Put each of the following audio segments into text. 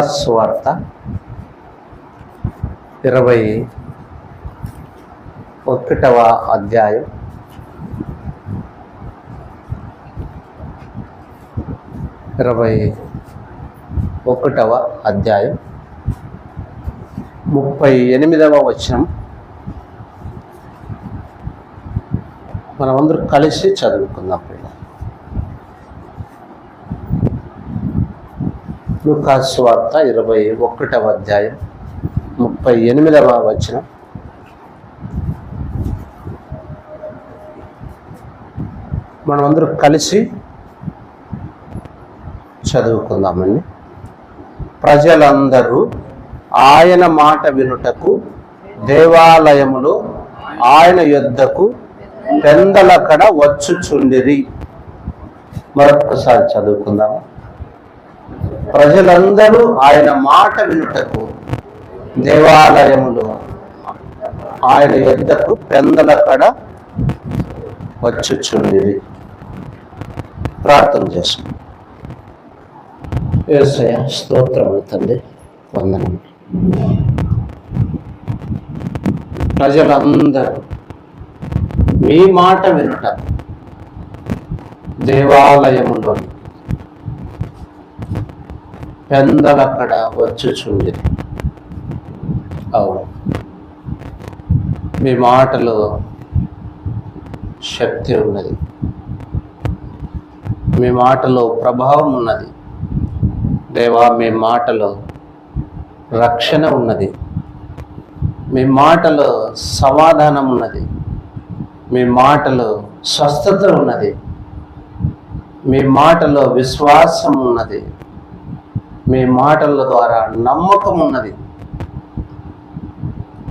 స్వార్త ఇరవై ఒకటవ అధ్యాయం. ఇరవై ఒకటవ అధ్యాయం. ముప్పై ఎనిమిదవ వచనం. మనమందరూ కలిసి చదువుకుందాం. పిల్లలు ఇరవై ఒకటవ అధ్యాయం ముప్పై ఎనిమిదవ వచనం. మనమందరూ కలిసి చదువుకుందామండి. ప్రజలందరూ ఆయన మాట వినుటకు దేవాలయములో ఆయన యొద్దకు పెందలకడ వచ్చుచుండిరి. మరొకసారి చదువుకుందాము? ప్రజలందరూ ఆయన మాట వినుటకు దేవాలయములో ఆయన యుద్ధకు పెందల కడ వచ్చుచుండిరి. ప్రార్థన చేసాం వ్యవసాయ స్తోత్రములు తండ్రి వందనం ప్రజలందరూ మీ మాట వినుట దేవాలయములోని పెందలక్కడ వచ్చుచుంది అవును. మీ మాటలో శక్తి ఉన్నది. మీ మాటలో ప్రభావం ఉన్నది. దేవా మీ మాటలో రక్షణ ఉన్నది. మీ మాటలో సమాధానం ఉన్నది. మీ మాటలో స్వస్థత ఉన్నది. మీ మాటలో విశ్వాసం ఉన్నది. మీ మాటల ద్వారా నమ్మకం ఉన్నది.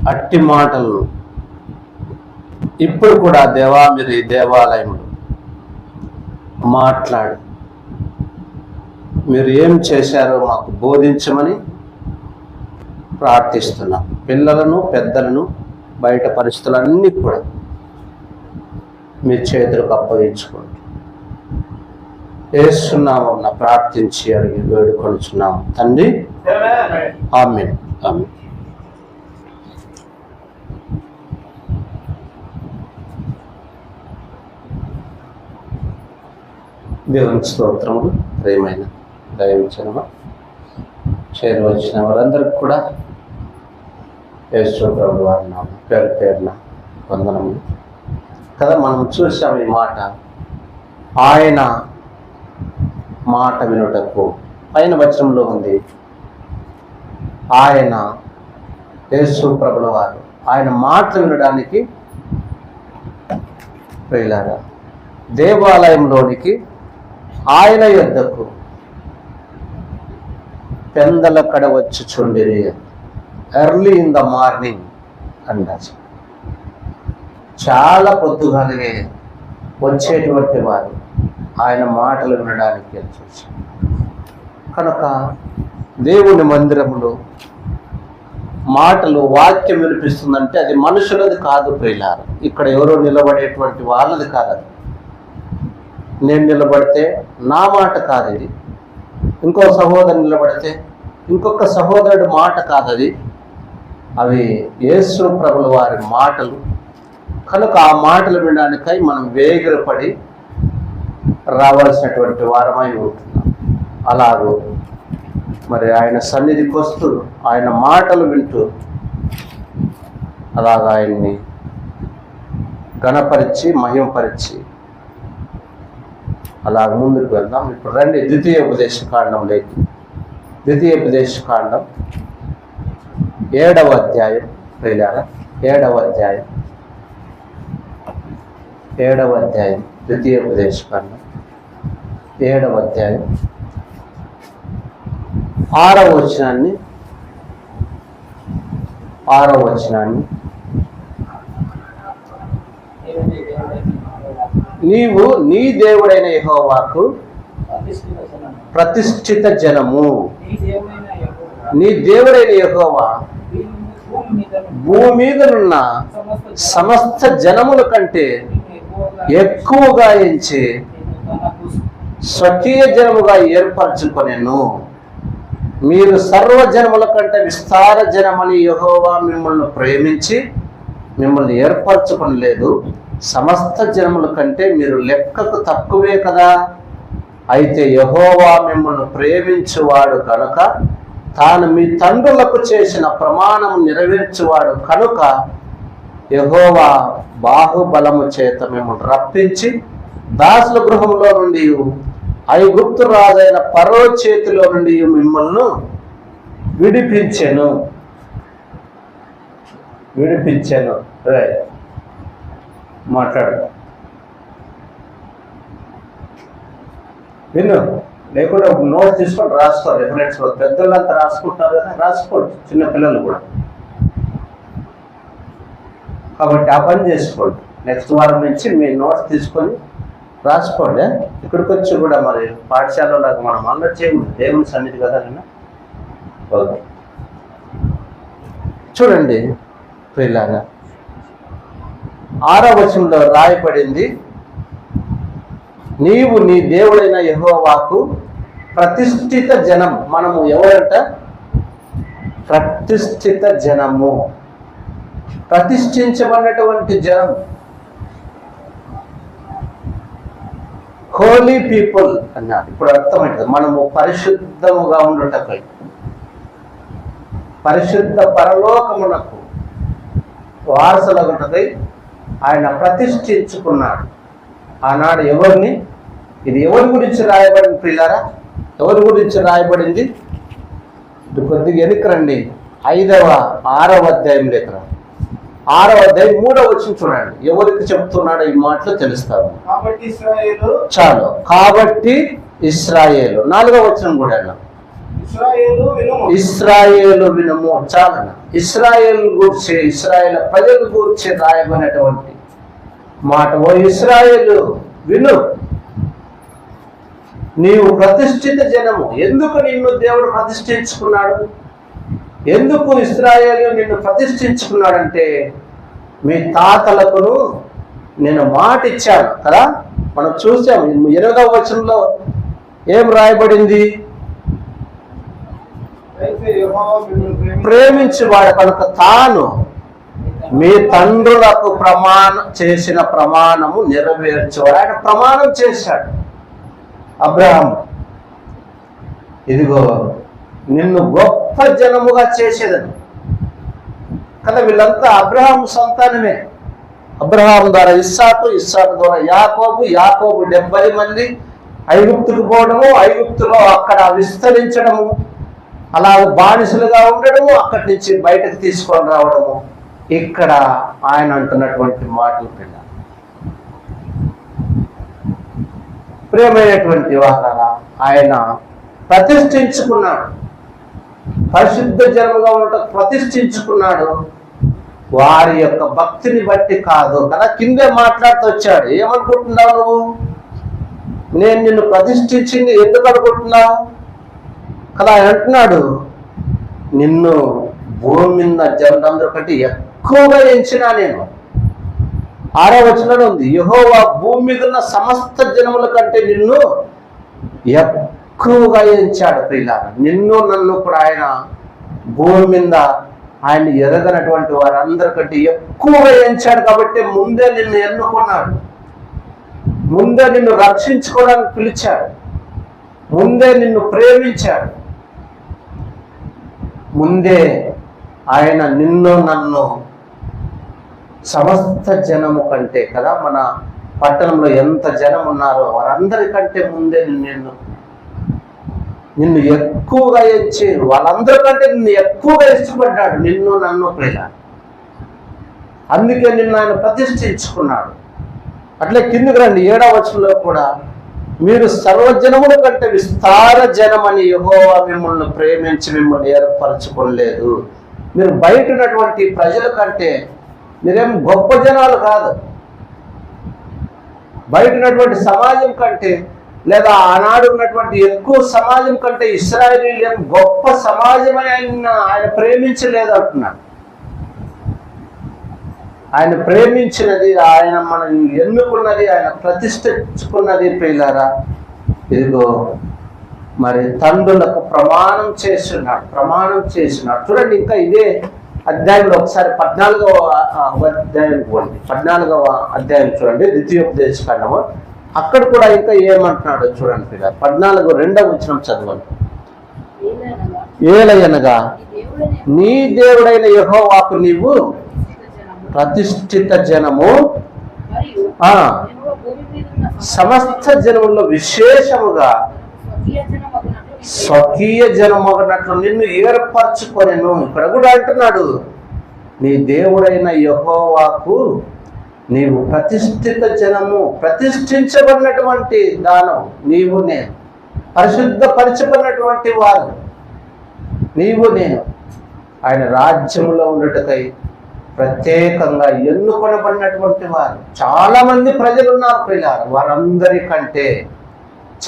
అట్టి మాటలను ఇప్పుడు కూడా దేవా మీరు ఈ దేవాలయంలో మాట్లాడు. మీరు ఏం చేశారో మాకు బోధించమని ప్రార్థిస్తున్నాం. పిల్లలను పెద్దలను బయట పరిస్థితులన్నీ కూడా మీ చేతులకు అప్పగించుకోండి. వేస్తున్నామన్న ప్రార్థించి అడిగి వేడుకొనుచున్నాము తండ్రి? ఆమె ఆమె దేవుని స్తోత్రములు. ప్రేమైన దయవించనమా చేరవచ్చిన వారందరికి కూడా యేసు వారి నామ పేరు పేరున వందనములు. కదా మనం చూసాం ఈ మాట. ఆయన మాట వినుటకు పైన వచనంలో ఉంది. ఆయన యేసు ప్రభుల వారు ఆయన మాట వినడానికి వెళ్ళారా. దేవాలయంలోనికి ఆయన యొద్దకు పెందలకడ వచ్చి చుండిరి. ఎర్లీ ఇన్ ద మార్నింగ్ అంటారు చాలా పొద్దుగానే వచ్చేటువంటి వారు. ఆయన మాటలు వినడానికి చూసాం. కనుక దేవుని మందిరములో మాటలు వాక్యం వినిపిస్తుందంటే అది మనుషులది కాదు ప్రియులారు. ఇక్కడ ఎవరో నిలబడేటువంటి వాళ్ళది కాదు అది. నేను నిలబడితే నా మాట కాదు ఇది. ఇంకో సహోదరు నిలబడితే ఇంకొక సహోదరుడి మాట కాదు అది. అవి యేసు ప్రభుల వారి మాటలు. కనుక ఆ మాటలు వినడానికై మనం వేగిరపడి రావాల్సినటువంటి వారమై ఉంటున్నాం. అలాగూ మరి ఆయన సన్నిధికి వస్తూ ఆయన మాటలు వింటూ అలాగ ఆయన్ని గణపరిచి మహిమపరిచి అలాగ ముందుకు వెళ్దాం. ఇప్పుడు రండి ద్వితీయ ఉపదేశ లేదు ద్వితీయ ఉపదేశ కాండం ఏడవ అధ్యాయం. వెళ్ళారా ఏడవ అధ్యాయం. ఏడవ అధ్యాయం ద్వితీయ ఉపదేశ కాండం. ఏడవ అధ్యాయం. ఆరవ వచనాన్ని ఆరవ వచనాన్ని. నీవు నీ దేవుడైన యహోవాకు ప్రతిష్ఠిత జనము. నీ దేవుడైన యహోవా భూమి మీదనున్న సమస్త జనముల కంటే ఎక్కువగా ఎంచి స్వకీయ జనముగా ఏర్పరచుకొనెను. మీరు సర్వజనముల కంటే విస్తార జనమని యహోవా మిమ్మల్ని ప్రేమించి మిమ్మల్ని ఏర్పరచుకొనలేదు. సమస్త జనముల కంటే మీరు లెక్కకు తక్కువే కదా. అయితే యహోవా మిమ్మల్ని ప్రేమించువాడు కనుక తాను మీ తండ్రులకు చేసిన ప్రమాణం నెరవేర్చువాడు కనుక యహోవా బాహుబలము చేత మిమ్మల్ని రప్పించి దాసుల గృహంలో నుండి ఐగుప్తు రాజైన పరో చేతిలో నుండి మిమ్మల్ని విడిపించాను. విడిపించాను. రే మాట్లాడు. విన్ను లేకుండా నోట్ తీసుకొని రాసుకో. రిఫరెన్స్ పెద్దలంతా రాసుకుంటారు కదా రాసుకోండి. చిన్న పిల్లలు కూడా. కాబట్టి ఆ పని చేసుకోండి. నెక్స్ట్ వారం నుంచి మీ నోట్స్ తీసుకొని రాసుకోండి. ఇక్కడికి వచ్చి కూడా మరి పాఠశాలలో మనం అల్లరి చేయము దేవుని సన్నిధి కదా నేను ఓకే. చూడండి ప్రియులారా ఆరో వచనంలో రాయబడింది నీవు నీ దేవుడైన యహోవాకు ప్రతిష్ఠిత జనం మనము ఎవరంట? ప్రతిష్ఠిత జనము. ప్రతిష్ఠించబడినటువంటి జనం హోలీ పీపుల్ అన్నారు. ఇప్పుడు అర్థమవుతుంది మనము పరిశుద్ధముగా ఉండటకై పరిశుద్ధ పరలోకమునకు వారసులగుటకై ఆయన ప్రతిష్ఠించుకున్నాడు. ఆనాడు ఎవరిని? ఇది ఎవరి గురించి రాయబడింది పిల్లారా ఎవరి గురించి రాయబడింది? ఇది కొద్దిగా ఎనుకరండి ఐదవ ఆరవ అధ్యాయం లేకరా ఆరవ అధ్యాయం మూడవ వచ్చి చూడండి ఎవరికి చెప్తున్నాడో ఈ మాటలు తెలుస్తాము. ఇస్రాయేలు చాలు. కాబట్టి ఇస్రాయేలు. నాలుగవ వచనం కూడా అన్నా. ఇస్రాయేలు వినుము. ఇస్రాయేలు వినము. చాలన ఇస్రాయేల్ గూర్చి ఇస్రాయేల్ ప్రజల గూర్చి రాయబడినటువంటి మాట. ఓ ఇస్రాయేలు విను. నీవు ప్రతిష్ఠిత జనము. ఎందుకు నిన్ను దేవుడు ప్రతిష్ఠించుకున్నాడు? ఎందుకు ఇస్రాయేలు నిన్ను ప్రతిష్ఠించుకున్నాడంటే మీ తాతలకును నేను మాట ఇచ్చాను కదా? మనం చూసాం ఎనిమిదవ వచనంలో ఏం రాయబడింది? ప్రేమించేవాడు కనుక తాను మీ తండ్రులకు ప్రమాణం చేసిన ప్రమాణము నెరవేర్చేవాడు. ఆయన ప్రమాణం చేశాడు. అబ్రహం ఇదిగో నిన్ను గొప్ప జనముగా చేసేదని. కదా వీళ్ళంతా అబ్రహాం సంతానమే. అబ్రహాం ద్వారా ఇస్సాకు ఇస్సాకు ద్వారా యాకోబు యాకోబు డెబ్బై మంది ఐగుప్తుకు పోవడము ఐగుప్తులో అక్కడ విస్తరించడము అలా బానిసలుగా ఉండడము అక్కడి నుంచి బయటకు తీసుకొని రావడము. ఇక్కడ ఆయన అంటున్నటువంటి మాటలు పిల్ల ప్రియమైనటువంటి వాళ్ళ ఆయన ప్రతిష్ఠించుకున్నాడు. పరిశుద్ధ జనముగా ఉండటం ప్రతిష్ఠించుకున్నాడు. వారి యొక్క భక్తిని బట్టి కాదు. కదా కిందే మాట్లాడుతూ వచ్చాడు. ఏమనుకుంటున్నావు నువ్వు? నేను నిన్ను ప్రతిష్ఠించింది ఎందుకు అనుకుంటున్నావు? కదా ఆయన అంటున్నాడు నిన్ను భూమి మీద జనులందరూ కంటే ఎక్కువగా ఎంచినా నేను. ఆరో వచనంలో ఉంది యెహోవా భూమి మీద ఉన్న సమస్త జనముల కంటే నిన్ను ఎక్కువగా ఎంచాడు ప్రియుల నిన్ను నన్ను కూడా ఆయన భూమి మీద ఆయన ఎరగనటువంటి వారందరికంటే ఎక్కువగా ఎంచాడు కాబట్టి ముందే నిన్ను ఎన్నుకున్నాడు. ముందే నిన్ను రక్షించుకోవడానికి పిలిచాడు. ముందే నిన్ను ప్రేమించాడు. ముందే ఆయన నిన్ను నన్ను సమస్త జనము కంటే కదా మన పట్టణంలో ఎంత జనం ఉన్నారో వారందరికంటే ముందే నిన్ను నిన్ను ఎక్కువగా ఎంచి వాళ్ళందరికంటే నిన్ను ఎక్కువగా ఇష్టపడ్డాడు నిన్ను నన్ను ప్రియ అందుకే నిన్ను ఆయన ప్రతిష్ఠించుకున్నాడు. అట్లే కిందికి రండి ఏడవ వచనంలో కూడా మీరు సర్వజనముల కంటే విస్తార జనమని యహోవా మిమ్మల్ని ప్రేమించి మిమ్మల్ని ఏర్పరచుకోలేదు మీరు బయట ఉన్నటువంటి ప్రజల కంటే మీరేం గొప్ప జనాలు కాదు. బయట ఉన్నటువంటి సమాజం కంటే లేదా ఆనాడు ఉన్నటువంటి ఎక్కువ సమాజం కంటే ఇస్రాయేలీలు గొప్ప సమాజమే ఆయన ఆయన ప్రేమించలేదు అంటున్నాడు. ఆయన ప్రేమించినది ఆయన మనం ఎన్నుకున్నది ఆయన ప్రతిష్ఠించుకున్నది పిల్లరా ఇదిగో మరి తండ్రులకు ప్రమాణం చేస్తున్నాడు ప్రమాణం చేస్తున్నాడు చూడండి ఇంకా ఇదే అధ్యాయంలో ఒకసారి పద్నాలుగవ అధ్యాయం చూడండి పద్నాలుగవ అధ్యాయం చూడండి ద్వితీయోపదేశ ఖండము. అక్కడ కూడా ఇంకా ఏమంటున్నాడో చూడండి పిల్లలు. పద్నాలుగు రెండవ వచ్చిన చదవండి. ఏలయనగా నీ దేవుడైన యహోవాకు నీవు ప్రతిష్ఠిత జనము. ఆ సమస్త జనముల్లో విశేషముగా స్వకీయ జనమగునట్లు ఈ నిన్ను ఏర్పరచుకొనెను. ఇక్కడ కూడా అంటున్నాడు నీ దేవుడైన యహోవాకు నీవు ప్రతిష్ఠిత జనము ప్రతిష్ఠించబడినటువంటి దానం నీవు నేను. పరిశుద్ధపరచబడినటువంటి వారు నీవు నేను. ఆయన రాజ్యంలో ఉండటకై ప్రత్యేకంగా ఎన్నుకొనబడినటువంటి వారు. చాలామంది ప్రజలు ఉన్నారు పిల్లలు వారందరికంటే.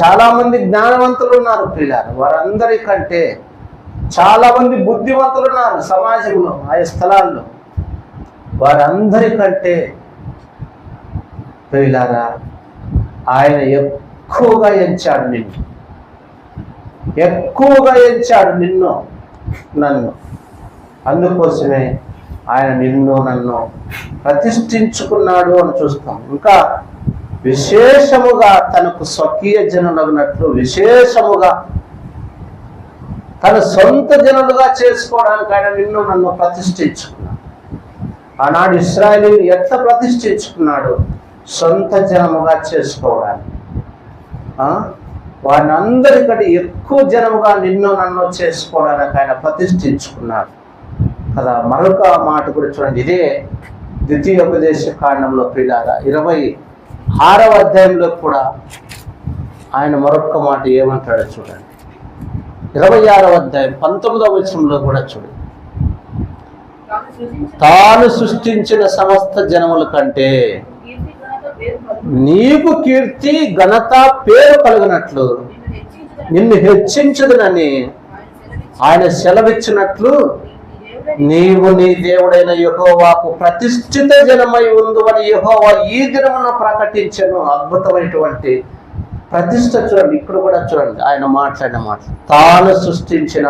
చాలామంది జ్ఞానవంతులు ఉన్నారు పిల్లలు వారందరికంటే. చాలామంది బుద్ధివంతులు ఉన్నారు సమాజంలో ఆయా స్థలాల్లో. వారందరికంటే ప్రియులారా ఆయన ఎక్కువగా ఎంచాడు నిన్ను. ఎక్కువగా ఎంచాడు నిన్ను నన్ను. అందుకోసమే ఆయన నిన్ను నన్ను ప్రతిష్ఠించుకున్నాడు అని చూస్తాం. ఇంకా విశేషముగా తనకు స్వకీయ జనులగినట్లు విశేషముగా తన సొంత జనులుగా చేసుకోవడానికి ఆయన నిన్ను నన్ను ప్రతిష్ఠించుకున్నాడు. ఆనాడు ఇస్రాయలీని ఎట్లా ప్రతిష్ఠించుకున్నాడు? సొంత జనముగా చేసుకోవడానికి వారిని అందరికంటే ఎక్కువ జనముగా నిన్ను నన్ను చేసుకోవడానికి ఆయన ప్రతిష్ఠించుకున్నాడు కదా మరొక మాట కూడా చూడండి. ఇదే ద్వితీయోపదేశ కాండంలో పిల్లారా ఇరవై ఆరవ అధ్యాయంలో కూడా ఆయన మరొక మాట ఏమంటాడో చూడండి. ఇరవై ఆరవ అధ్యాయం పంతొమ్మిదవ వచనంలో కూడా చూడండి. తాను తాను సృష్టించిన సమస్త జనముల కంటే కీర్తి ఘనత పేరు కలుగు. నీకు కీర్తి ఘనత పేరు కలిగినట్లు నిన్ను హెచ్చించదునని ఆయన సెలవిచ్చినట్లు నీవు నీ దేవుడైన యహోవాకు ప్రతిష్ఠిత జనమై ఉందు అని యహోవా ఈ దినమున ప్రకటించను. అద్భుతమైనటువంటి ప్రతిష్ట చూడండి ఇక్కడ కూడా చూడండి ఆయన మాట్లాడిన మాట. తాను సృష్టించిన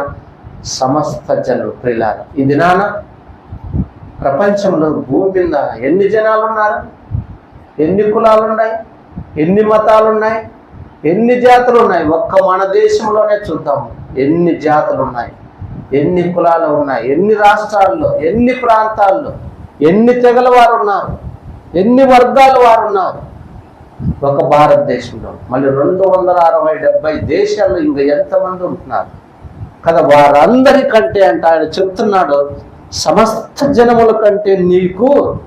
సమస్త జనులు ప్రిలార ఈ దినాన ప్రపంచంలో భూమి మీద ఎన్ని జనాలు ఉన్నారు? ఎన్ని కులాలు ఉన్నాయి ఎన్ని మతాలు ఉన్నాయి ఎన్ని జాతులు ఉన్నాయి ఒక్క మన దేశంలోనే చూద్దాం. ఎన్ని జాతులు ఉన్నాయి ఎన్ని కులాలు ఉన్నాయి? ఎన్ని రాష్ట్రాల్లో? ఎన్ని ప్రాంతాల్లో? ఎన్ని తెగల వారు ఉన్నారు ఎన్ని వర్గాల వారు ఉన్నారు ఒక భారతదేశంలో. మళ్ళీ రెండు వందల అరవై డెబ్బై దేశాల్లో ఇంకా ఎంతమంది ఉంటున్నారు? కదా వారందరికంటే అంటే ఆయన చెప్తున్నాడు సమస్త జనముల కంటే నీకు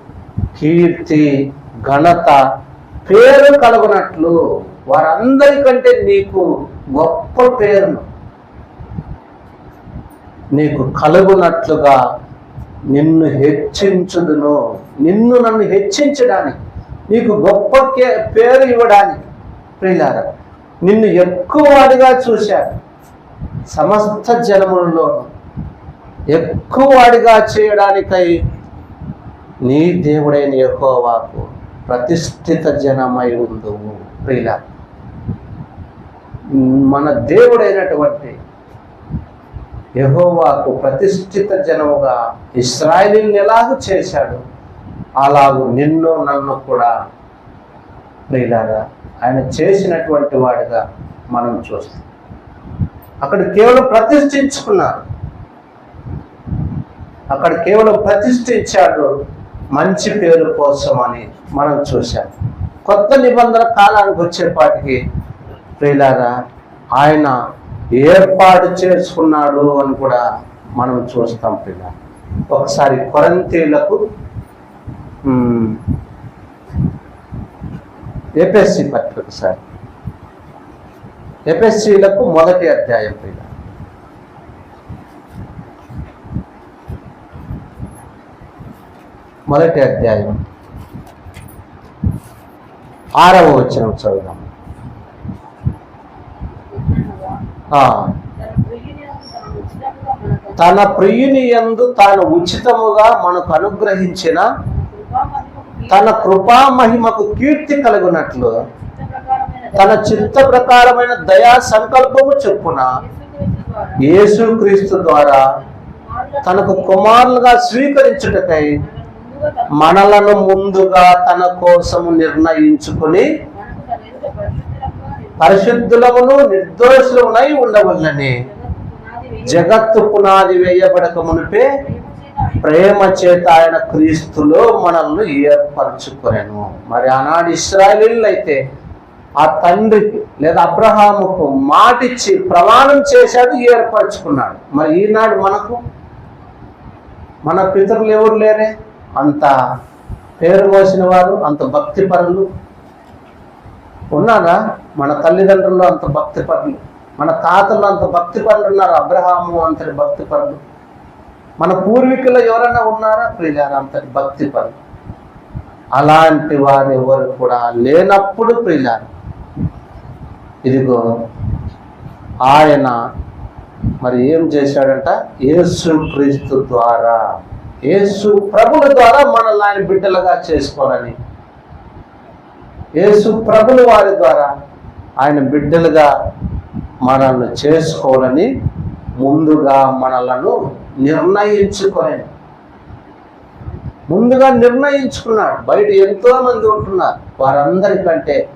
కీర్తి ఘనత పేరు కలుగునట్లు వారందరికంటే నీకు గొప్ప పేరును. నీకు కలుగునట్లుగా నిన్ను హెచ్చించుదును. నిన్ను నన్ను హెచ్చించడానికి నీకు గొప్ప కే- పేరు ఇవ్వడానికి ప్రియులార నిన్ను ఎక్కువ వాడిగా చూశాడు. సమస్త జనములలో ఎక్కువ వాడిగా చేయడానికై నీ దేవుడైన యెహోవాకు ప్రతిష్ఠిత జనమై ఉందువు ప్రియుల మన దేవుడైనటువంటి యహోవాకు ప్రతిష్ఠిత జనముగా ఇస్రాయలీని ఎలాగ చేశాడు అలాగూ నిన్ను నన్ను కూడా ప్రియులారా ఆయన చేసినటువంటి వాడిగా మనం చూస్తాం. అక్కడ కేవలం ప్రతిష్ఠించుకున్నారు. అక్కడ కేవలం ప్రతిష్ఠించాడు మంచి పేరు కోసం అని మనం చూశాం. కొత్త నిబంధన కాలానికి వచ్చేపాటికి ప్రియులారా ఆయన ఏర్పాటు చేసుకున్నాడు అని కూడా మనం చూస్తాం పిల్ల ఒకసారి కొరంతీలకు ఏపీఎస్సి పత్రిక సార్. ఎపిఎస్సీలకు మొదటి అధ్యాయం ప్రియుల మొదటి అధ్యాయం. ఆరవ వచనం చదువుదాం. ఆ, తన ప్రియుని యందు తాను ఉచితముగా మనకు అనుగ్రహించిన తన కృపా మహిమకు కీర్తి కలుగునట్లు తన చిత్త ప్రకారమైన దయా సంకల్పము చొప్పున యేసుక్రీస్తు ద్వారా తనకు కుమారులుగా స్వీకరించుటకై మనలను ముందుగా తన కోసము నిర్ణయించుకుని పరిశుద్ధులమును నిర్దోషులమునై ఉండవల్లని జగత్తు పునాది వేయబడక మునిపే ప్రేమ చేత ఆయన క్రీస్తులో మనల్ని ఏర్పరచుకొనెను. మరి ఆనాడు ఇస్రాయలీలు అయితే ఆ తండ్రికి లేదా అబ్రహాముకు మాటిచ్చి ప్రమాణం చేశాడు ఏర్పరచుకున్నాడు. మరి ఈనాడు మనకు మన పితరులు ఎవరు లేరే? అంత పేరు మోసిన వారు అంత భక్తి పరులు ఉన్నారా? మన తల్లిదండ్రులు అంత భక్తి పరులు మన తాతలు అంత భక్తి పరులు ఉన్నారు అబ్రహాము అంతటి భక్తి పరులు మన పూర్వీకులు ఎవరైనా ఉన్నారా? ప్రియులారా అంతటి భక్తి పరులు అలాంటి వారు ఎవరు కూడా లేనప్పుడు ప్రియులారు ఇదిగో ఆయన మరి ఏం చేశాడంట? యేసు క్రీస్తు ద్వారా యేసు ప్రభుల ద్వారా మనల్ని ఆయన బిడ్డలుగా చేసుకోవాలని. యేసు ప్రభుల వారి ద్వారా ఆయన బిడ్డలుగా మనల్ని చేసుకోవాలని ముందుగా మనలను నిర్ణయించుకొని ముందుగా నిర్ణయించుకున్నాడు. బయట ఎంతో మంది ఉంటున్నారు. వారందరికంటే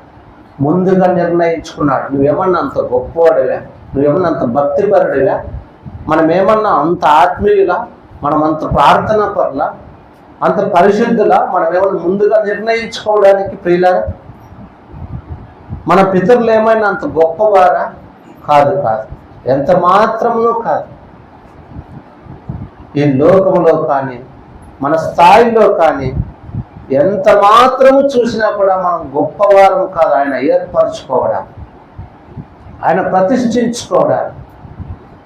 ముందుగా నిర్ణయించుకున్నాడు. నువ్వేమన్నా అంత గొప్పవాడివా? నువ్వేమన్నా అంత భక్తిపరుడివా? మనం ఏమన్నా అంత ఆత్మీయులా? మనం అంత ప్రార్థన పట్ల అంత పరిశుద్ధుల మనం ఏమైనా ముందుగా నిర్ణయించుకోవడానికి ప్రియులారా? మన పితరులు ఏమైనా అంత గొప్పవారా? కాదు కాదు. ఎంత మాత్రమునూ కాదు. ఈ లోకంలో కానీ మన స్థాయిలో కానీ ఎంత మాత్రము చూసినా కూడా మనం గొప్పవారం కాదు. ఆయన ఏర్పరచుకోవడం ఆయన ప్రతిష్ఠించుకోవడం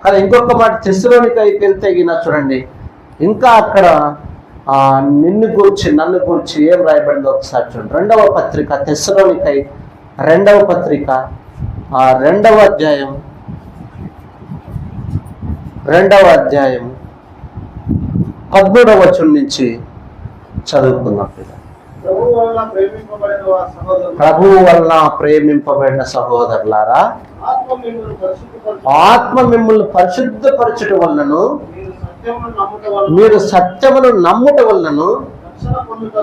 కానీ ఇంకొక మాట తెస్సులోనికి అయితే వెళ్తే చూడండి. ఇంకా అక్కడ ఆ, నిన్ను గూర్చి నన్ను గూర్చి ఏం రాయబడిందో ఒకసారి చూడండి. రెండవ పత్రిక తెస్సులోనికై రెండవ పత్రిక ఆ రెండవ అధ్యాయం. రెండవ అధ్యాయం. పద్మూడవ వచనం నుంచి చదువుకుందాం. ప్రభు వలన ప్రేమింపబడిన వలన సహోదరులారా ఆత్మ మిమ్మల్ని పరిశుద్ధపరచు ఆత్మ మిమ్మల్ని పరిశుద్ధపరచుట వలనను మీరు సత్యమును నమ్ముట వలనను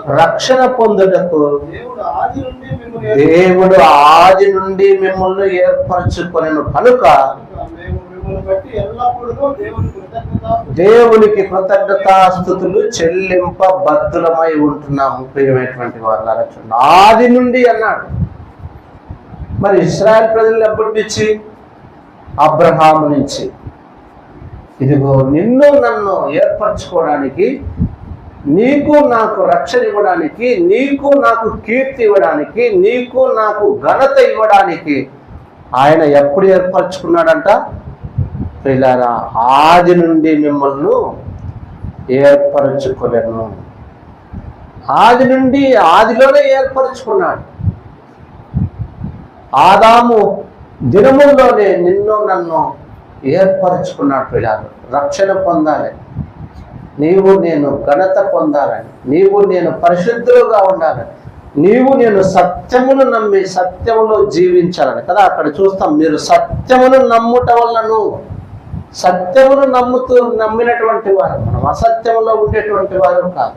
రక్షణ పొందుటకు దేవుడు ఆది నుండి మిమ్మల్ని ఏర్పరచుకొని కనుక మేము కృతజ్ఞతా బట్టి దేవునికి కృతజ్ఞతాస్థుతులు చెల్లింప బద్దులమై ఉంటున్నాము ప్రియమైనటువంటి వాళ్ళ ఆది నుండి అన్నాడు. మరి ఇస్రాయల్ ప్రజలు ఎప్పటి నుంచి? అబ్రహాము నుంచి. ఇదిగో నిన్ను నన్ను ఏర్పరచుకోవడానికి నీకు నాకు రక్షణ ఇవ్వడానికి నీకు నాకు కీర్తి ఇవ్వడానికి నీకు నాకు ఘనత ఇవ్వడానికి ఆయన ఎప్పుడు ఏర్పరచుకున్నాడంట? పిల్లరా ఆది నుండి మిమ్మల్ని ఏర్పరచుకోలేను ఆది నుండి ఆదిలోనే ఏర్పరచుకున్నాడు. ఆదాము దినముల్లోనే నిన్ను నన్ను ఏర్పరచుకున్నాడు పిల్లలు రక్షణ పొందాలి. నీవు నేను ఘనత పొందాలని. నీవు నేను పరిశుద్ధులుగా ఉండాలని. నీవు నేను సత్యమును నమ్మి సత్యములో జీవించాలని. కదా అక్కడ చూస్తాం మీరు సత్యమును నమ్ముట వలన సత్యమును నమ్ముతూ నమ్మినటువంటి వారు మనం అసత్యములో ఉండేటువంటి వారు కాదు.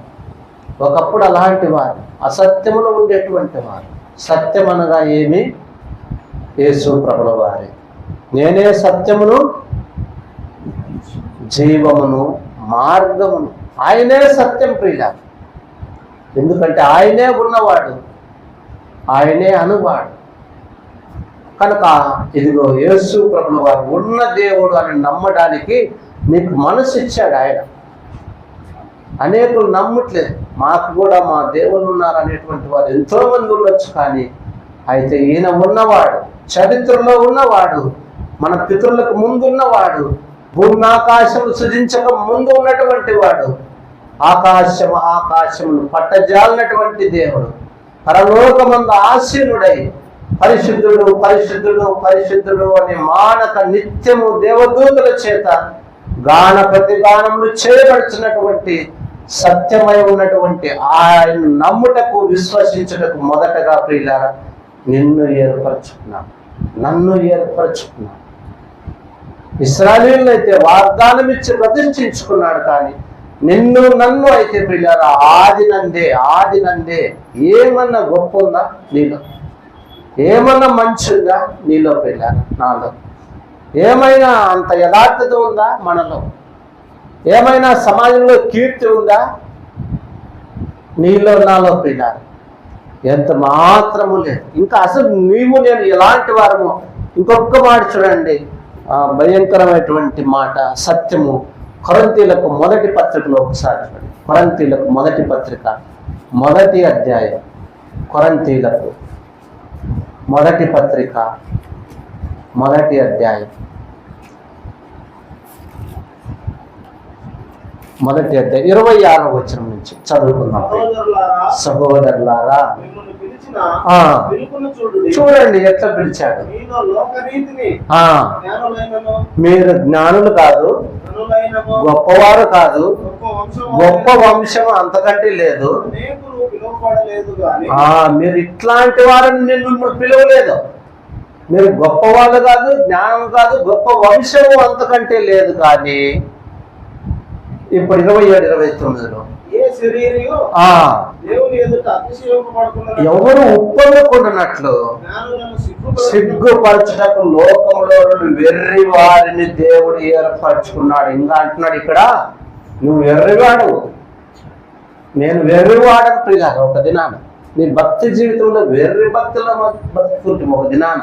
ఒకప్పుడు అలాంటి వారు అసత్యములో ఉండేటువంటి వారు. సత్యం అనగా ఏమి? యేసు ప్రభుల వారి. నేనే సత్యమును జీవమును మార్గమును. ఆయనే సత్యం ప్రియ. ఎందుకంటే ఆయనే ఉన్నవాడు. ఆయనే అనువాడు. కనుక ఇదిగో యేసు ప్రభుల వారు ఉన్న దేవుడు అని నమ్మడానికి నీకు మనసు ఇచ్చాడు ఆయన. అనేకులు నమ్మట్లేదు. మాకు కూడా మా దేవుళ్ళు ఉన్నారు అనేటువంటి వారు ఎంతో మంది ఉండొచ్చు కానీ అయితే ఈయన ఉన్నవాడు చరిత్రలో ఉన్నవాడు మన పితరులకు ముందున్న వాడు భూమి ఆకాశం సృజించక ముందు ఉన్నటువంటి వాడు. ఆకాశం ఆకాశములు పట్టజాలినటువంటి దేవుడు. పరలోకమందు ఆశీనుడై పరిశుద్ధుడు పరిశుద్ధుడు పరిశుద్ధుడు అనే మానక నిత్యము దేవదూతుల చేత గాన ప్రతిగానములు చేయబడుతున్నటువంటి సత్యమై ఉన్నటువంటి ఆయన నమ్ముటకు విశ్వసించుటకు మొదటగా ప్రియులారా నిన్ను ఏర్పరచుకున్నాను. నన్ను ఏర్పరచుకున్నాను. ఇస్రాయలీలను అయితే వాగ్దానం ఇచ్చి ప్రతిష్ఠించుకున్నాడు కానీ నిన్ను నన్ను అయితే పిల్లరా ఆది నందే ఆది నందే. ఏమన్నా గొప్ప ఉందా నీలో? ఏమన్నా మంచి ఉందా నీలో పిల్లరా నాలో. ఏమైనా అంత యథార్థత ఉందా మనలో? ఏమైనా సమాజంలో కీర్తి ఉందా నీలో నాలో పిల్లలు ఎంత మాత్రము లేదు. ఇంకా అసలు నీవు నేను ఎలాంటి వారము. ఇంకొక మాట చూడండి. భయంకరమైనటువంటి మాట సత్యము కొరంతీలకు మొదటి పత్రికలో ఒకసారి చూడండి. కొరంతీలకు మొదటి పత్రిక మొదటి అధ్యాయం. కొరంతీలకు మొదటి పత్రిక మొదటి అధ్యాయం. మొదటి అధ్యాయం. ఇరవై ఆరో వచనం నుంచి చదువుకుందాం. సహోదరులారా చూడుడి. ఎట్లా పిలిచాడు. మీరు జ్ఞానులు కాదు గొప్పవారు కాదు గొప్ప వంశం అంతకంటే లేదు. మీరు ఇట్లాంటి వారిని నేను మిమ్మల్ని పిలవలేదు. మీరు గొప్పవాళ్ళు కాదు జ్ఞానం కాదు గొప్ప వంశము అంతకంటే లేదు కానీ ఇప్పుడు ఇరవై ఏడు ఇరవై తొమ్మిదిలో ఎవరు సిగ్గుపరచుటకు సిగ్గుపరచుటకు లోకంలో వెర్రి వారిని దేవుడు ఏర్పరచుకున్నాడు. ఇంకా అంటున్నాడు ఇక్కడ నువ్వు వెర్రివాడు నేను వెర్రివాడని ప్రియాలి ఒక దినాన. నీ భక్తి జీవితంలో వెర్రి భక్తుల బతుకుంటే ఒక దినాన.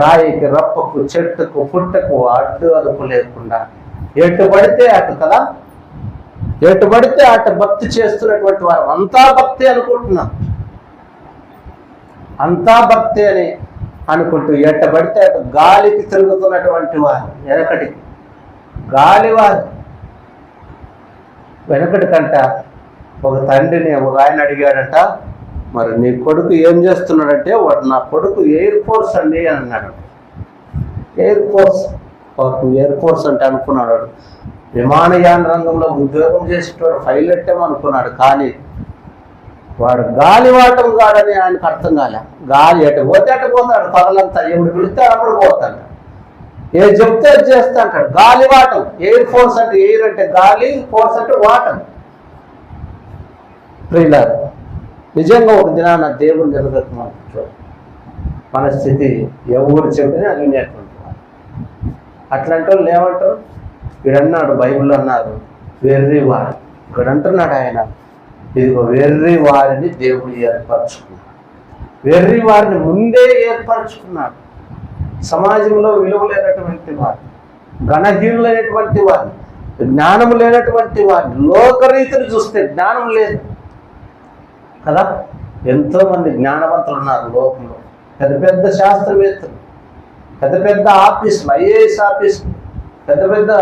రాయికి రప్పకు చెట్టుకు పుట్టకు అడ్డు అదుపు లేకుండా. ఎటు పడితే అటు కదా ఎటు పడితే అటు భక్తి చేస్తున్నటువంటి వారు. అంతా భక్తి అనుకుంటున్నాం. అంతా భక్తి అని అనుకుంటూ ఎట్ట పడితే అటు గాలికి తిరుగుతున్నటువంటి వారు వెనకటికి గాలివారు. వెనకటి కంట ఒక తండ్రిని ఒక ఆయన అడిగాడట మరి నీ కొడుకు ఏం చేస్తున్నాడంటే వాడు నా కొడుకు ఎయిర్ ఫోర్స్ అండి అని అన్నాడు. Air force? ఎయిర్ ఫోర్స్ అంటే అనుకున్నాడు విమానయాన రంగంలో ఉద్యోగం చేసేటోడు పైలట్ అనుకున్నాడు. కానీ వాడు గాలి వాటం కాడని ఆయనకు అర్థం కాలే. గాలి ఎట పోతే అట పోతాడు. పగలంతా ఎవడు పిలిస్తే అప్పుడు పోతాడు. ఏ చెప్తే అది చేస్తా అంటాడు. గాలి వాటం ఎయిర్ ఫోర్స్ అంటే ఎయిర్ అంటే గాలి ఫోర్స్ అంటే వాటం ప్రియులారు నిజంగా ఒక దినాన దేవుడు నిలబెట్టమంటాడు మన స్థితి ఎవరు చెప్పినా అది వినేటువంటి అట్లాంటి వాళ్ళు ఏమంటారు? వీడన్నాడు బైబిల్ అన్నారు వెర్రి వారు. ఇక్కడ అంటున్నాడు ఆయన ఇదిగో వెర్రి వారిని దేవుడు ఏర్పరచుకున్నాడు. వెర్రి వారిని ముందే ఏర్పరచుకున్నాడు. సమాజంలో విలువ లేనటువంటి వారు ఘనహీనులైనటువంటి వారు జ్ఞానం లేనటువంటి వారు లోకరీతిని చూస్తే జ్ఞానం లేదు. కదా? ఎంతోమంది జ్ఞానవంతులు ఉన్నారు లోకంలో. పెద్ద పెద్ద శాస్త్రవేత్తలు పెద్ద పెద్ద ఆఫీసులు ఐఏఎస్ ఆఫీసులు. పెద్ద పెద్ద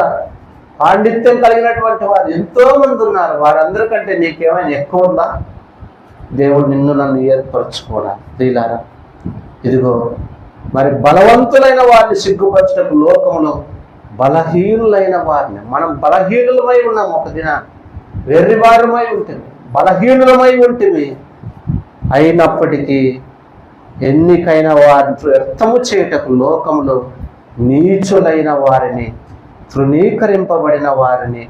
పాండిత్యం కలిగినటువంటి వారు ఎంతో మంది ఉన్నారు. వారందరికంటే నీకేమైనా ఎక్కువ ఉందా? దేవుడు నిన్ను నన్ను ఏర్పరచుకోడా దీలారా ఇదిగో మరి బలవంతులైన వారిని సిగ్గుపరచటకు లోకంలో బలహీనులైన వారిని. మనం బలహీనులమై ఉన్నాం ఒక దిన. వెర్రివారమై ఉంటుంది బలహీనులమై ఉంటుంది అయినప్పటికీ ఎన్నికైన వారిని వ్యర్థము చేయటకు లోకంలో నీచులైన వారిని తృణీకరింపబడిన వారిని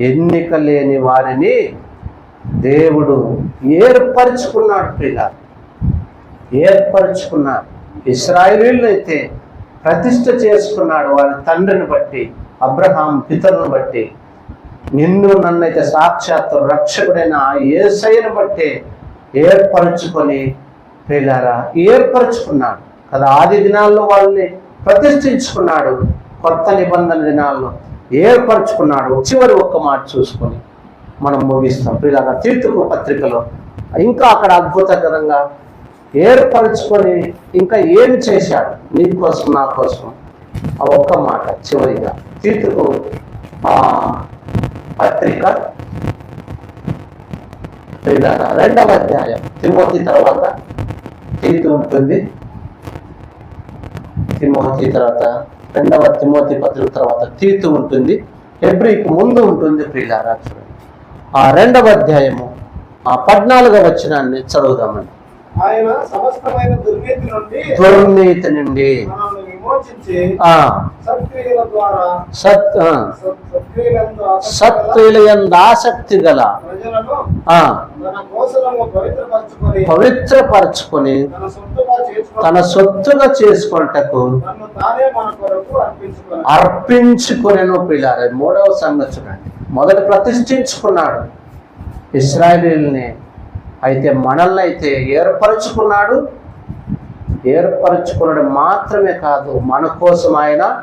ఎన్నిక లేని వారిని దేవుడు ఏర్పరచుకున్నాడు పిల్లలు ఏర్పరచుకున్నాడు ఇస్రాయిలీలైతే ప్రతిష్ట చేసుకున్నాడు వారి తండ్రిని బట్టి అబ్రహాం పితరును బట్టి. నిన్ను నన్నైతే సాక్షాత్తు రక్షకుడైన ఆ యేసయ్యను బట్టి ఏర్పరచుకొని ప్రియులారా ఏర్పరచుకున్నాడు. కదా ఆది దినాల్లో వాళ్ళని ప్రతిష్ఠించుకున్నాడు. కొత్త నిబంధన దినాల్లో ఏర్పరచుకున్నాడు. చివరి ఒక్క మాట చూసుకొని మనం ముగిస్తాం. ప్రియులారా తీర్థకు పత్రికలో ఇంకా అక్కడ అద్భుతకరంగా ఏర్పరచుకొని ఇంకా ఏం చేశాడు? నీ కోసం నా కోసం ఆ ఒక్క మాట చివరిగా. తీర్థకు పత్రిక రెండవ అధ్యాయం తిరుమతి తర్వాత తీతు ఉంటుంది. తిరుమతి తర్వాత రెండవ తిమోతి పత్రిక తర్వాత తీతు ఉంటుంది. ఎబ్రికి ముందు ఉంటుంది ప్రియులారా. ఆ రెండవ అధ్యాయము ఆ పద్నాలుగవ వచనాన్ని చదువుదామండి. ఆయన సమస్తమైన దుర్నీతి నుండి దుర్నీతి సత్క్రియలందు ఆసక్తి గల పవిత్రపరచుకొని తన సొత్తుగా చేసుకొనటకు నన్ను తానే మన కొరకు అర్పించుకొని అర్పించుకునేను పిల్లారు. మూడవ సంగతి చూడండి మొదట ప్రతిష్ఠించుకున్నాడు ఇస్రాయలీల్ని. అయితే మనల్ని అయితే ఏర్పరచుకున్నాడు. ఏర్పరచుకున్నాడు మాత్రమే కాదు మన కోసం ఆయన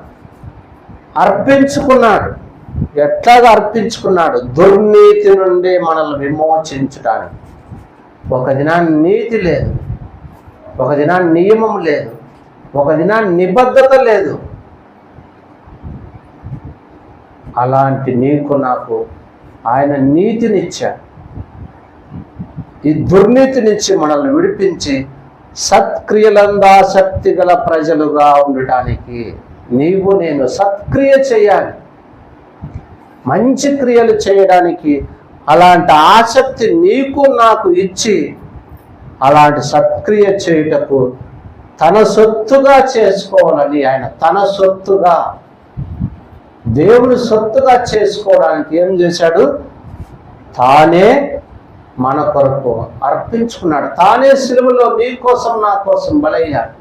అర్పించుకున్నాడు. ఎట్లాగా అర్పించుకున్నాడు? దుర్నీతి నుండి మనల్ని విమోచించడానికి ఒక దినాన్ని నీతి లేదు. ఒక దినాన్ని నియమం లేదు. ఒక దినాన్ని నిబద్ధత లేదు. అలాంటి నీకు నాకు ఆయన నీతినిచ్చాడు. ఈ దుర్నీతి నుంచి మనల్ని విడిపించి సత్క్రియలందాసక్తి గల ప్రజలుగా ఉండటానికి నీవు నేను సత్క్రియ చేయాలి. మంచి క్రియలు చేయడానికి అలాంటి ఆసక్తి నీకు నాకు ఇచ్చి అలాంటి సత్క్రియ చేయుటకు తన సొత్తుగా చేసుకోవాలని ఆయన తన సొత్తుగా దేవుని సొత్తుగా చేసుకోవడానికి ఏం చేశాడు? తానే మన కొరకు అర్పించుకున్నాడు. తానే సిలువలో నీ కోసం నా కోసం బలయ్యాడు.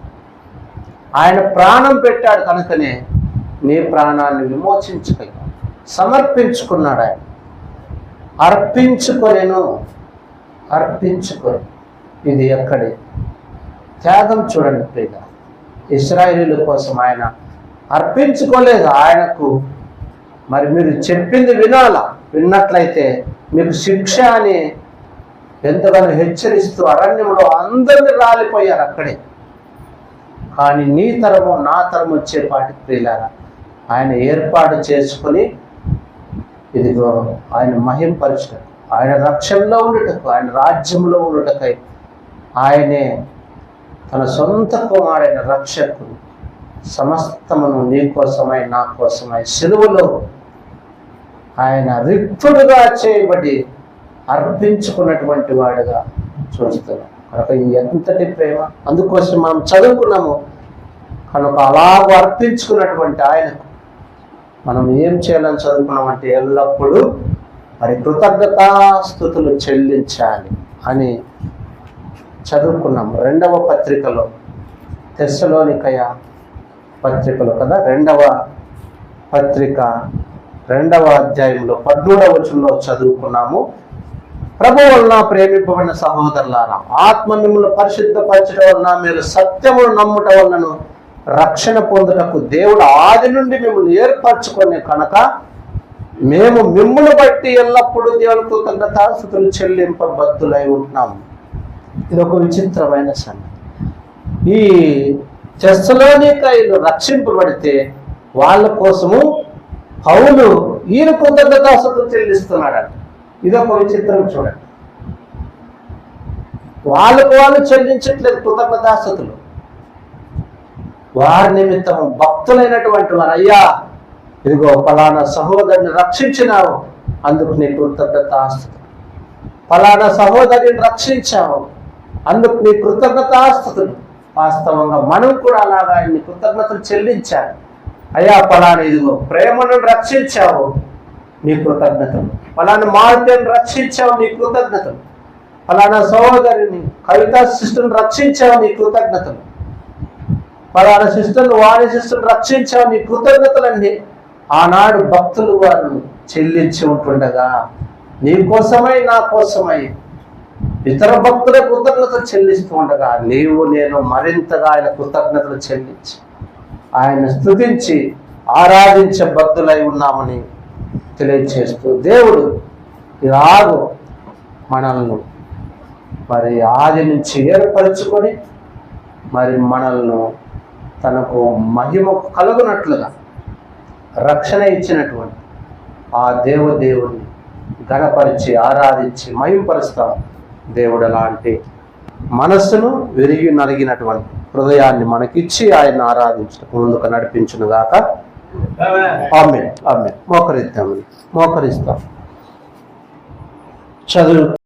ఆయన ప్రాణం పెట్టాడు కనుకనే నీ ప్రాణాన్ని విమోచించగలిగాడు సమర్పించుకున్నాడు ఆయన. అర్పించుకొనేను అర్పించుకొని. ఇది ఎక్కడి? త్యాగం చూడండి ప్రియ ఇస్రాయేలీల కోసం ఆయన అర్పించుకోలేదు. ఆయనకు మరి మీరు చెప్పింది వినాలా. విన్నట్లయితే మీకు శిక్ష అని ఎంతగానో హెచ్చరిస్తూ అరణ్యంలో అందరిని రాలిపోయారు అక్కడే. కానీ నీ తరము నా తరం వచ్చేపాటి ప్రియులారా ఆయన ఏర్పాటు చేసుకుని ఇదిగో ఆయన మహింపరచడం ఆయన రక్షణలో ఉండటకు ఆయన రాజ్యంలో ఉండటకై ఆయనే తన సొంత కుమారైన రక్షకుడు. సమస్తమును నీ కోసమై నా కోసమై సిలువలో ఆయన రిక్తుడుగా చేయబడి అర్పించుకున్నటువంటి వాడుగా చూస్తున్నాం. కనుక ఈ ఎంతటి ప్రేమ? అందుకోసం మనం చదువుకున్నాము. కనుక అలాగ అర్పించుకున్నటువంటి ఆయనకు మనం ఏం చేయాలని చదువుకున్నామంటే ఎల్లప్పుడూ మరి కృతజ్ఞతాస్థుతులు చెల్లించాలి అని చదువుకున్నాము రెండవ పత్రికలో తెస్సలోనికయ పత్రికలు కదా రెండవ పత్రిక రెండవ అధ్యాయంలో పద్మూడవ వచనంలో చదువుకున్నాము. ప్రభు వలన ప్రేమింపబడిన సహోదరులారా ఆత్మ మిమ్మల్ని పరిశుద్ధపరచడం వలన మీరు సత్యమును నమ్ముట వలన రక్షణ పొందుటకు దేవుడు ఆది నుండి మిమ్మల్ని ఏర్పరచుకునే కనుక మేము మిమ్మల్ని బట్టి ఎల్లప్పుడూ దేవుని కృతజ్ఞతాస్థుతులు చెల్లింపబద్దులై ఉంటున్నాము. ఇది ఒక విచిత్రమైన సంగతి. ఈ చెస్సలోనికాయలు రక్షింపబడితే వాళ్ళ కోసము పౌలు ఈయన కృతజ్ఞతాస్థుతులు చెల్లిస్తున్నాడు ఇదొక విచిత్రం చూడండి. వాళ్ళకు వాళ్ళు చెల్లించట్లేదు కృతజ్ఞతాస్థుతులు వారి నిమిత్తం భక్తులైనటువంటి వారు అయ్యా ఇదిగో ఫలానా సహోదరిని రక్షించినావు అందుకు నీ కృతజ్ఞతాస్థుతులు ఫలానా సహోదరిని రక్షించావు అందుకు నీ కృతజ్ఞతాస్తుతులు. వాస్తవంగా మనం కూడా అలాగా ఆయన్ని కృతజ్ఞతలు చెల్లించాలి. అయ్యా ఫలానా ఇదిగో. ప్రేమను రక్షించావు నీ కృతజ్ఞతలు ఫలానా మార్గని రక్షించావు నీ కృతజ్ఞతలు ఫలానా సహోదరిని కవితా సిస్టర్ని రక్షించావు నీ కృతజ్ఞతలు ఫలానా సిస్టర్ను వారి సిస్టర్ని రక్షించావు నీ కృతజ్ఞతలన్నీ ఆనాడు భక్తులు వారు చెల్లించి ఉంటుండగా నీ కోసమై నా కోసమై ఇతర భక్తుల కృతజ్ఞతలు చెల్లిస్తూ ఉండగా నీవు నేను మరింతగా ఆయన కృతజ్ఞతలు చెల్లించి ఆయన స్తుతించి ఆరాధించే బద్దులై ఉన్నామని తెలియచేస్తూ దేవుడు ఇలాగో మనల్ని మరి ఆది నుంచి ఏర్పరచుకొని మరి మనల్ని తనకు మహిమకు కలుగునట్లుగా రక్షణ ఇచ్చినటువంటి ఆ దేవదేవుణ్ణి గణపరిచి ఆరాధించి మహింపరుస్తాం దేవుడు అలాంటి మనస్సును విరిగి నలిగినటువంటి హృదయాన్ని మనకిచ్చి ఆయన ఆరాధించడం ముందుకు నడిపించును గాక. ఆమె ఆమె మోకరిద్దామని మోకరిస్తాం. చదువు.